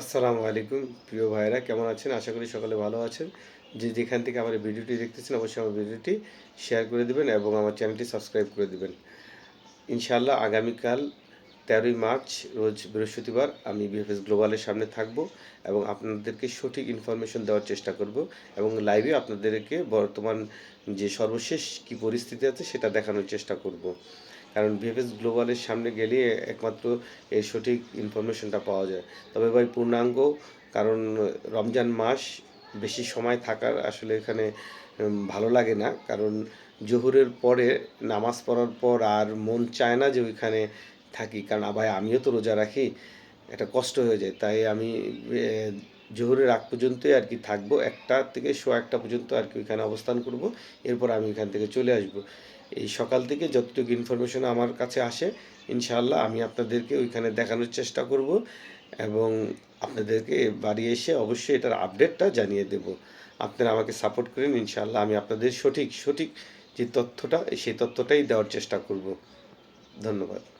আসসালামু আলাইকুম, প্রিয় ভাইরা কেমন আছেন? আশা করি সকালে ভালো আছেন। যে যেখান থেকে আমার ভিডিওটি দেখতেছেন, অবশ্যই আমার ভিডিওটি শেয়ার করে দিবেন এবং আমার চ্যানেলটি সাবস্ক্রাইব করে দিবেন। ইনশাআল্লাহ আগামীকাল তেরোই মার্চ, রোজ বৃহস্পতিবার, আমি বিএফএস গ্লোবালের সামনে থাকব এবং আপনাদেরকে সঠিক ইনফরমেশন দেওয়ার চেষ্টা করব এবং লাইভে আপনাদেরকে বর্তমান যে সর্বশেষ কি পরিস্থিতি আছে, সেটা দেখানোর চেষ্টা করব। কারণ ভিএফএস গ্লোবালের সামনে গেলে একমাত্র এই সঠিক ইনফরমেশনটা পাওয়া যায়। তবে ভাই, পূর্ণাঙ্গ, কারণ রমজান মাস বেশি সময় থাকার আসলে এখানে ভালো লাগে না। কারণ জোহরের পরে নামাজ পড়ার পর আর মন চায় না যে ওইখানে থাকি। কারণ ভাই, আমিও তো রোজা রাখি। একটা কষ্ট হয়ে যায়। তাই আমি জোহরের আগ পর্যন্তই আর কি থাকব। একটা থেকে শো একটা পর্যন্ত আর কি ওইখানে অবস্থান করব। এরপর আমি এখান থেকে চলে আসব। এই সকাল থেকে যতটুকু ইনফরমেশন আমার কাছে আসে, ইনশাআল্লাহ আমি আপনাদেরকে ওইখানে দেখানোর চেষ্টা করব এবং আপনাদেরকে বাড়ি এসে অবশ্যই এটার আপডেটটা জানিয়ে দেব। আপনারা আমাকে সাপোর্ট করেন, ইনশাআল্লাহ আমি আপনাদের সঠিক সঠিক যে তথ্যটা, সেই তথ্যটাই দেওয়ার চেষ্টা করব। ধন্যবাদ।